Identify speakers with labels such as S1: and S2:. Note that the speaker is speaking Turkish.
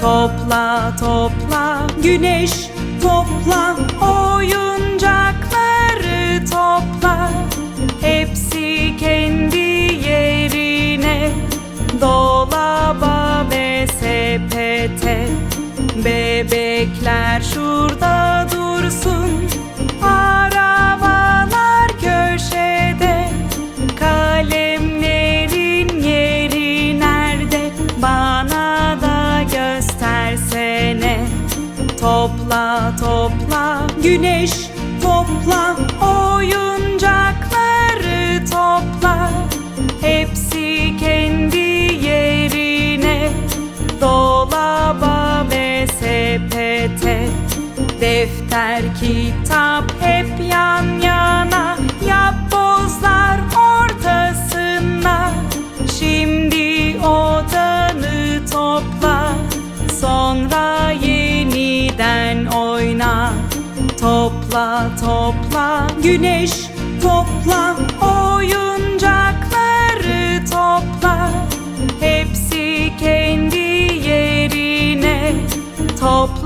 S1: Topla topla. Güneş topla oyuncakları topla. Hepsi kendi yerine dolaba ve sepete. Bebekler şurada Topla topla. Güneş topla oyuncakları topla. Hepsi kendi yerine. Dolaba ve sepete. Defter kitap hep yan Topla topla güneş topla oyuncakları topla. Hepsi kendi yerine topları